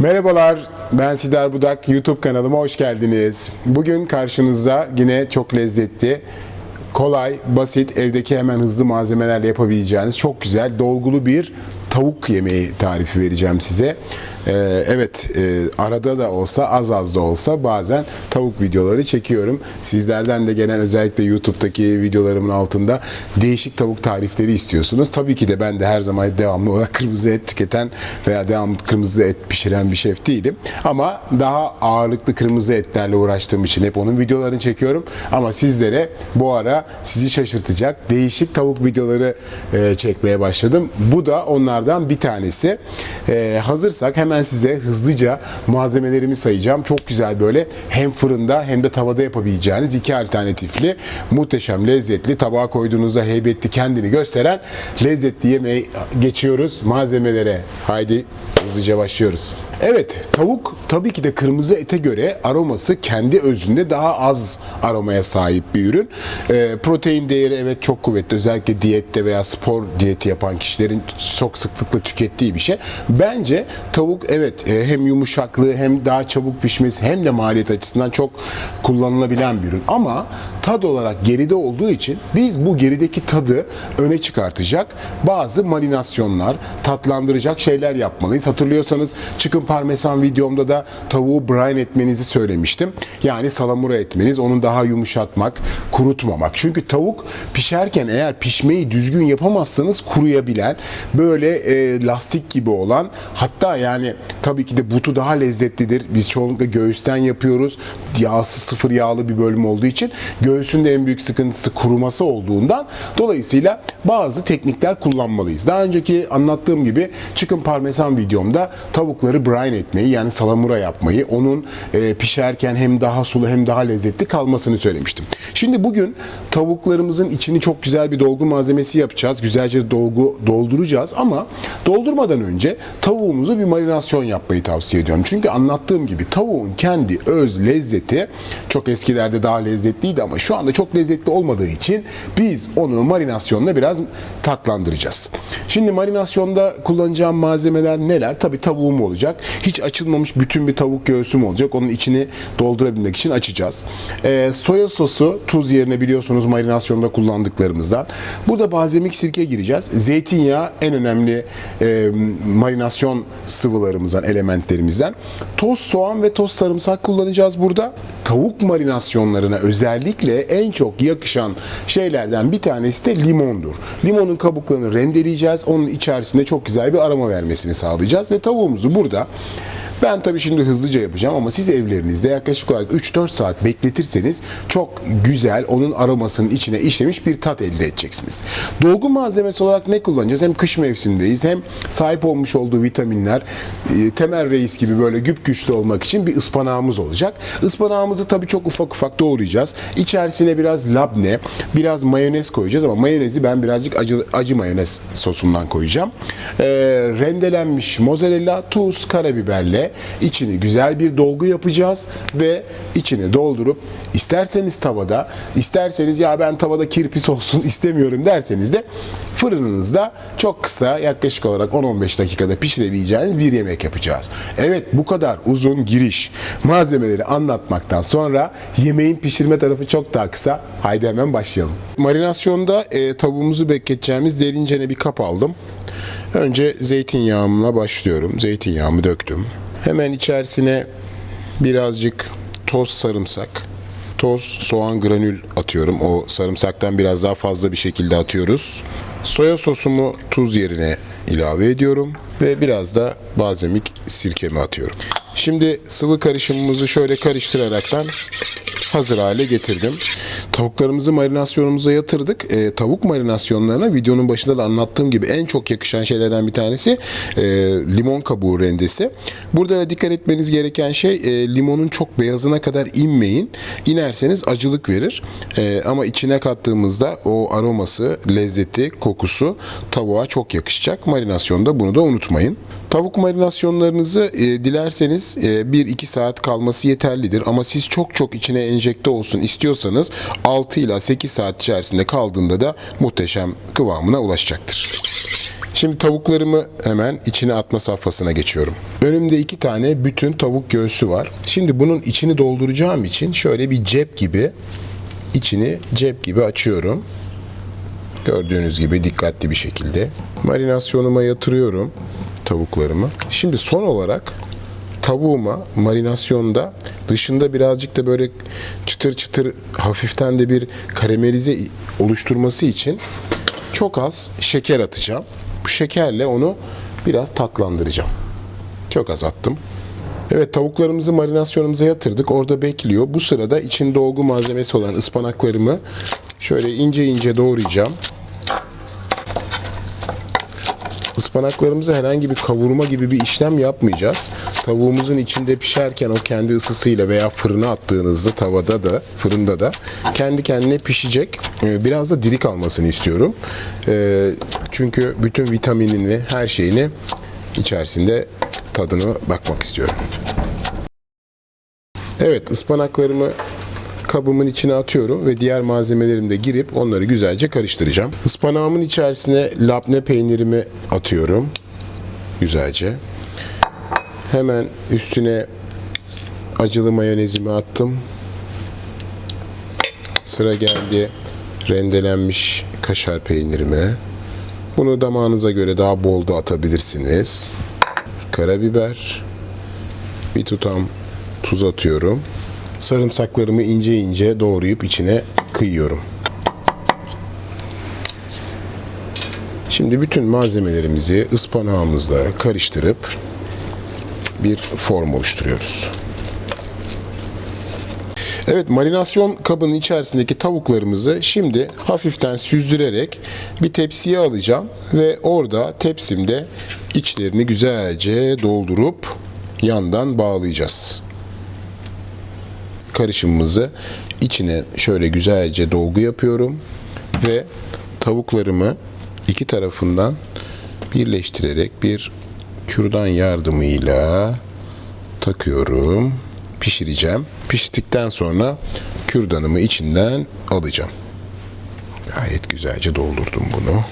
Merhabalar, ben Sidar Budak. YouTube kanalıma hoş geldiniz. Bugün karşınızda yine çok lezzetli, kolay, basit, evdeki hemen hızlı malzemelerle yapabileceğiniz çok güzel, dolgulu bir tavuk yemeği tarifi vereceğim size. Ee, evet, e, arada da olsa, az az da olsa bazen tavuk videoları çekiyorum. Sizlerden de gelen özellikle YouTube'daki videolarımın altında değişik tavuk tarifleri istiyorsunuz. Tabii ki de ben de her zaman devamlı olarak kırmızı et tüketen veya devamlı kırmızı et pişiren bir şef değilim. Ama daha ağırlıklı kırmızı etlerle uğraştığım için hep onun videolarını çekiyorum. Ama sizlere bu ara sizi şaşırtacak değişik tavuk videoları e, çekmeye başladım. Bu da onlardan bir tanesi. E, hazırsak hemen size hızlıca malzemelerimi sayacağım. Çok güzel böyle hem fırında hem de tavada yapabileceğiniz iki alternatifli muhteşem lezzetli tabağa koyduğunuzda heybetli kendini gösteren lezzetli yemeğe geçiyoruz malzemelere. Haydi hızlıca başlıyoruz. Evet, tavuk tabii ki de kırmızı ete göre aroması kendi özünde daha az aromaya sahip bir ürün. Ee, protein değeri evet çok kuvvetli. Özellikle diyette veya spor diyeti yapan kişilerin çok sıklıkla tükettiği bir şey. Bence tavuk evet e, hem yumuşaklığı hem daha çabuk pişmesi hem de maliyet açısından çok kullanılabilen bir ürün. Ama tad olarak geride olduğu için biz bu gerideki tadı öne çıkartacak bazı marinasyonlar, tatlandıracak şeyler yapmalıyız. Hatırlıyorsanız çıkın parmesan videomda da tavuğu brine etmenizi söylemiştim. Yani salamura etmeniz, onu daha yumuşatmak, kurutmamak. Çünkü tavuk pişerken eğer pişmeyi düzgün yapamazsanız kuruyabilen, böyle e, lastik gibi olan, hatta yani tabii ki de butu daha lezzetlidir. Biz çoğunlukla göğüsten yapıyoruz. Yağsız sıfır yağlı bir bölüm olduğu için göğsün de en büyük sıkıntısı kuruması olduğundan dolayısıyla bazı teknikler kullanmalıyız. Daha önceki anlattığım gibi çıkın parmesan videomda tavukları brine etmeyi yani salamura yapmayı, onun e, pişerken hem daha sulu hem daha lezzetli kalmasını söylemiştim. Şimdi bugün tavuklarımızın içini çok güzel bir dolgu malzemesi yapacağız. Güzelce dolgu dolduracağız ama doldurmadan önce tavuğumuzu bir marinasyon yapmayı tavsiye ediyorum. Çünkü anlattığım gibi tavuğun kendi öz lezzeti çok eskilerde daha lezzetliydi ama şu anda çok lezzetli olmadığı için biz onu marinasyonla biraz tatlandıracağız. Şimdi marinasyonda kullanacağım malzemeler neler? Tabii tavuğum olacak. Hiç açılmamış bütün bir tavuk göğsüm olacak. Onun içini doldurabilmek için açacağız. Ee, soya sosu, tuz yerine biliyorsunuz marinasyonda kullandıklarımızdan. Burada balzamik sirke gireceğiz. Zeytinyağı en önemli e, marinasyon sıvılarımızdan, elementlerimizden. Toz soğan ve toz sarımsak kullanacağız burada. Tavuk marinasyonlarına özellikle en çok yakışan şeylerden bir tanesi de limondur. Limonun kabuklarını rendeleyeceğiz. Onun içerisinde çok güzel bir aroma vermesini sağlayacağız ve tavuğumuzu burada ben tabii şimdi hızlıca yapacağım ama siz evlerinizde yaklaşık olarak 3-4 saat bekletirseniz çok güzel onun aromasının içine işlemiş bir tat elde edeceksiniz. Dolgu malzemesi olarak ne kullanacağız? Hem kış mevsimindeyiz hem sahip olmuş olduğu vitaminler e, temel reis gibi böyle güp güçlü olmak için bir ıspanağımız olacak. Ispanağımızı tabii çok ufak ufak doğrayacağız. İçerisine biraz labne, biraz mayonez koyacağız ama mayonezi ben birazcık acı, acı mayonez sosundan koyacağım. E, rendelenmiş mozzarella, tuz, karabiberle içini güzel bir dolgu yapacağız ve içini doldurup isterseniz tavada, isterseniz ya ben tavada kirpis olsun istemiyorum derseniz de fırınınızda çok kısa yaklaşık olarak 10-15 dakikada pişirebileceğiniz bir yemek yapacağız. Evet bu kadar uzun giriş malzemeleri anlatmaktan sonra yemeğin pişirme tarafı çok daha kısa. Haydi hemen başlayalım. Marinasyonda e, tavuğumuzu bekleteceğimiz derincene bir kap aldım. Önce zeytinyağımla başlıyorum. Zeytinyağımı döktüm. Hemen içerisine birazcık toz sarımsak, toz soğan granül atıyorum. O sarımsaktan biraz daha fazla bir şekilde atıyoruz. Soya sosumu tuz yerine ilave ediyorum ve biraz da balzamik sirkemi atıyorum. Şimdi sıvı karışımımızı şöyle karıştıraraktan hazır hale getirdim. Tavuklarımızı marinasyonumuza yatırdık. E, tavuk marinasyonlarına videonun başında da anlattığım gibi en çok yakışan şeylerden bir tanesi e, limon kabuğu rendesi. Burada da dikkat etmeniz gereken şey e, limonun çok beyazına kadar inmeyin. İnerseniz acılık verir. E, ama içine kattığımızda o aroması, lezzeti, kokusu tavuğa çok yakışacak. Marinasyonda bunu da unutmayın. Tavuk marinasyonlarınızı e, dilerseniz e, 1-2 saat kalması yeterlidir. Ama siz çok çok içine enjekte olsun istiyorsanız 6 ila 8 saat içerisinde kaldığında da muhteşem kıvamına ulaşacaktır. Şimdi tavuklarımı hemen içine atma safhasına geçiyorum. Önümde iki tane bütün tavuk göğsü var. Şimdi bunun içini dolduracağım için şöyle bir cep gibi içini cep gibi açıyorum. Gördüğünüz gibi dikkatli bir şekilde marinasyonuma yatırıyorum tavuklarımı. Şimdi son olarak tavuğuma marinasyonda dışında birazcık da böyle çıtır çıtır hafiften de bir karamelize oluşturması için çok az şeker atacağım. Bu şekerle onu biraz tatlandıracağım. Çok az attım. Evet tavuklarımızı marinasyonumuza yatırdık. Orada bekliyor. Bu sırada için dolgu malzemesi olan ıspanaklarımı şöyle ince ince doğrayacağım. Ispanaklarımızı herhangi bir kavurma gibi bir işlem yapmayacağız. Tavuğumuzun içinde pişerken o kendi ısısıyla veya fırına attığınızda tavada da fırında da kendi kendine pişecek. Ee, Biraz da diri kalmasını istiyorum. Ee, Çünkü bütün vitaminini, her şeyini içerisinde tadını bakmak istiyorum. Evet ıspanaklarımı kabımın içine atıyorum ve diğer malzemelerim de girip onları güzelce karıştıracağım. Ispanağımın içerisine labne peynirimi atıyorum. Güzelce. Hemen üstüne acılı mayonezimi attım. Sıra geldi rendelenmiş kaşar peynirime. Bunu damağınıza göre daha bol da atabilirsiniz. Karabiber, bir tutam tuz atıyorum. Sarımsaklarımı ince ince doğrayıp içine kıyıyorum. Şimdi bütün malzemelerimizi ıspanağımızla karıştırıp bir form oluşturuyoruz. Evet marinasyon kabının içerisindeki tavuklarımızı şimdi hafiften süzdürerek bir tepsiye alacağım ve orada tepsimde içlerini güzelce doldurup yandan bağlayacağız. Karışımımızı içine şöyle güzelce dolgu yapıyorum ve tavuklarımı iki tarafından birleştirerek bir kürdan yardımıyla takıyorum. Pişireceğim. Piştikten sonra kürdanımı içinden alacağım. Gayet güzelce doldurdum bunu.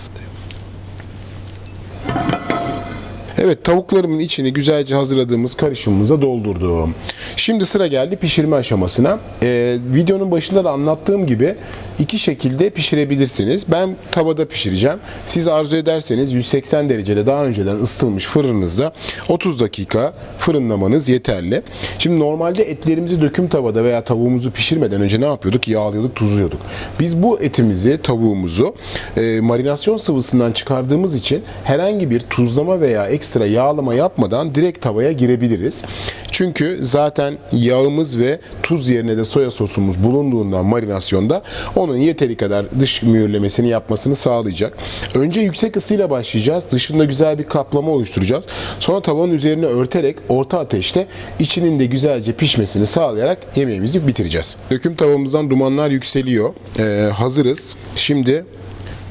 Evet tavuklarımın içini güzelce hazırladığımız karışımımıza doldurdum. Şimdi sıra geldi pişirme aşamasına. Ee, videonun başında da anlattığım gibi iki şekilde pişirebilirsiniz. Ben tavada pişireceğim. Siz arzu ederseniz 180 derecede daha önceden ısıtılmış fırınınızda 30 dakika fırınlamanız yeterli. Şimdi normalde etlerimizi döküm tavada veya tavuğumuzu pişirmeden önce ne yapıyorduk? Yağlıyorduk, tuzluyorduk. Biz bu etimizi, tavuğumuzu e, marinasyon sıvısından çıkardığımız için herhangi bir tuzlama veya ekstra yağlama yapmadan direkt tavaya girebiliriz. Çünkü zaten yağımız ve tuz yerine de soya sosumuz bulunduğundan marinasyonda onun yeteri kadar dış mühürlemesini yapmasını sağlayacak. Önce yüksek ısıyla başlayacağız. Dışında güzel bir kaplama oluşturacağız. Sonra tavanın üzerine örterek orta ateşte içinin de güzelce pişmesini sağlayarak yemeğimizi bitireceğiz. Döküm tavamızdan dumanlar yükseliyor. Ee, hazırız. Şimdi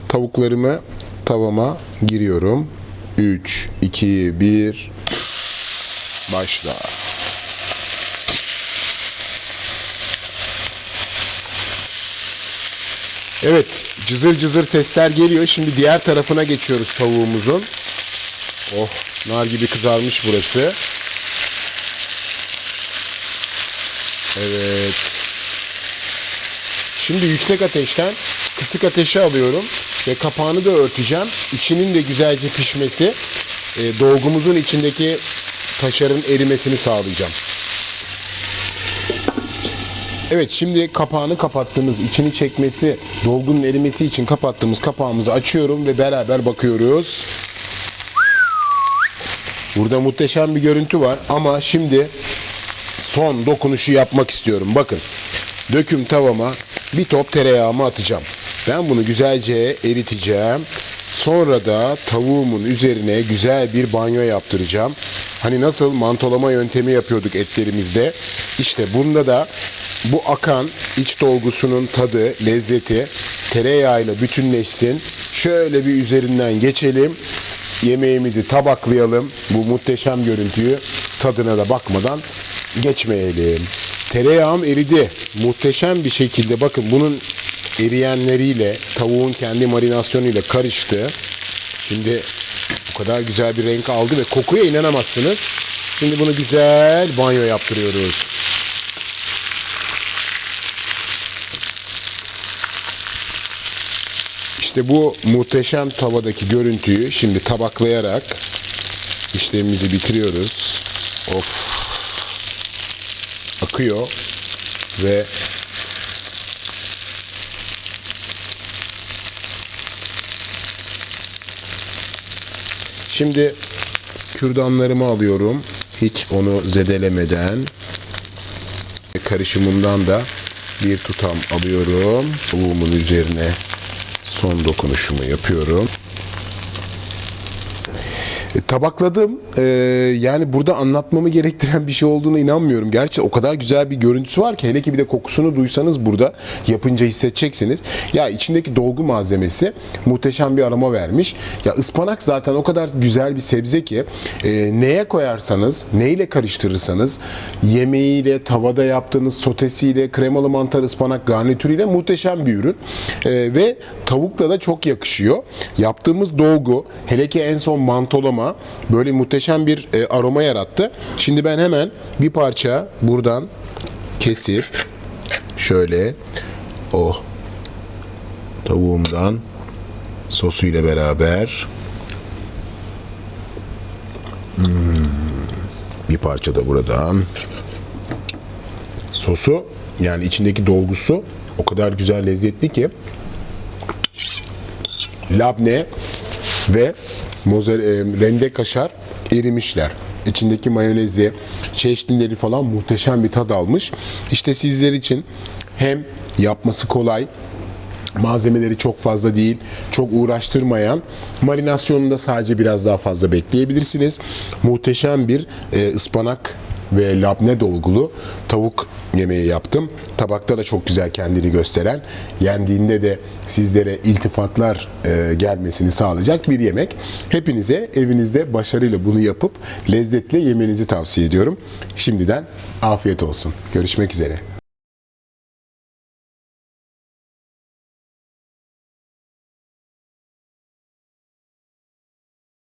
tavuklarımı tavama giriyorum. 3, 2, 1 başla. Evet, cızır cızır sesler geliyor. Şimdi diğer tarafına geçiyoruz tavuğumuzun. Oh, nar gibi kızarmış burası. Evet. Şimdi yüksek ateşten kısık ateşe alıyorum ve kapağını da örteceğim. İçinin de güzelce pişmesi, e, dolgumuzun içindeki taşarın erimesini sağlayacağım. Evet şimdi kapağını kapattığımız, içini çekmesi, dolgunun erimesi için kapattığımız kapağımızı açıyorum ve beraber bakıyoruz. Burada muhteşem bir görüntü var ama şimdi son dokunuşu yapmak istiyorum. Bakın döküm tavama bir top tereyağımı atacağım. Ben bunu güzelce eriteceğim. Sonra da tavuğumun üzerine güzel bir banyo yaptıracağım. Hani nasıl mantolama yöntemi yapıyorduk etlerimizde. İşte bunda da bu akan iç dolgusunun tadı, lezzeti tereyağıyla bütünleşsin. Şöyle bir üzerinden geçelim. Yemeğimizi tabaklayalım. Bu muhteşem görüntüyü tadına da bakmadan geçmeyelim. Tereyağım eridi. Muhteşem bir şekilde bakın bunun eriyenleriyle tavuğun kendi marinasyonuyla karıştı. Şimdi bu kadar güzel bir renk aldı ve kokuya inanamazsınız. Şimdi bunu güzel banyo yaptırıyoruz. İşte bu muhteşem tavadaki görüntüyü şimdi tabaklayarak işlemimizi bitiriyoruz. Of. Akıyor ve Şimdi kürdanlarımı alıyorum. Hiç onu zedelemeden. Karışımından da bir tutam alıyorum. Tavuğumun üzerine son dokunuşumu yapıyorum. E, tabakladım. E, yani burada anlatmamı gerektiren bir şey olduğuna inanmıyorum. Gerçi o kadar güzel bir görüntüsü var ki hele ki bir de kokusunu duysanız burada yapınca hissedeceksiniz. Ya içindeki dolgu malzemesi muhteşem bir aroma vermiş. Ya ıspanak zaten o kadar güzel bir sebze ki e, neye koyarsanız, neyle karıştırırsanız yemeğiyle, tavada yaptığınız sotesiyle, kremalı mantar ıspanak garnitürüyle muhteşem bir ürün. E, ve tavukla da çok yakışıyor. Yaptığımız dolgu, hele ki en son mantolama böyle muhteşem bir e, aroma yarattı. Şimdi ben hemen bir parça buradan kesip şöyle o tavuğumdan sosu ile beraber Hmm, bir parça da buradan sosu yani içindeki dolgusu o kadar güzel lezzetli ki labne ve mozer, e, rende kaşar erimişler. İçindeki mayonezi, çeşnileri falan muhteşem bir tad almış. İşte sizler için hem yapması kolay, malzemeleri çok fazla değil, çok uğraştırmayan, marinasyonunda sadece biraz daha fazla bekleyebilirsiniz. Muhteşem bir e, ıspanak ve labne dolgulu tavuk yemeği yaptım. Tabakta da çok güzel kendini gösteren, yendiğinde de sizlere iltifatlar e, gelmesini sağlayacak bir yemek. Hepinize evinizde başarıyla bunu yapıp lezzetle yemenizi tavsiye ediyorum. Şimdiden afiyet olsun. Görüşmek üzere.